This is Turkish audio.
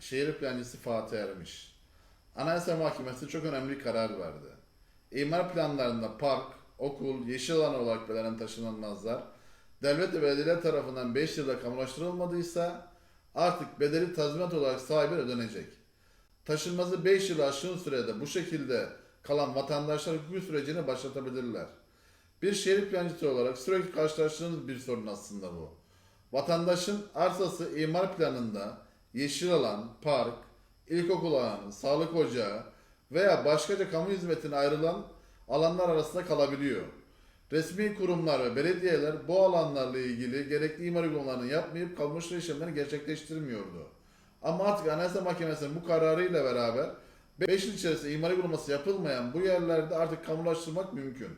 şehir plancısı Fatih Ermiş. Anayasa Mahkemesi çok önemli karar verdi. İmar planlarında park, okul, yeşil alan olarak belirlenen taşınılmazlar devlet ve belediyeler tarafından 5 yılda kamulaştırılmadıysa artık bedeli tazminat olarak sahibi ödenecek. Taşınmazı 5 yılı aşkın sürede bu şekilde kalan vatandaşlar hukuki sürecini başlatabilirler. Bir şehir plancısı olarak sürekli karşılaştığımız bir sorun aslında bu. Vatandaşın arsası imar planında yeşil alan, park, ilkokul alanı, sağlık ocağı veya başkaca kamu hizmetine ayrılan alanlar arasında kalabiliyor. Resmi kurumlar ve belediyeler bu alanlarla ilgili gerekli imar uygulamalarını yapmayıp kalmışlığı işlemlerini gerçekleştirmiyordu. Ama artık Anayasa Mahkemesi'nin bu kararıyla beraber 5 yıl içerisinde imar uygulaması yapılmayan bu yerlerde artık kamulaştırmak mümkün.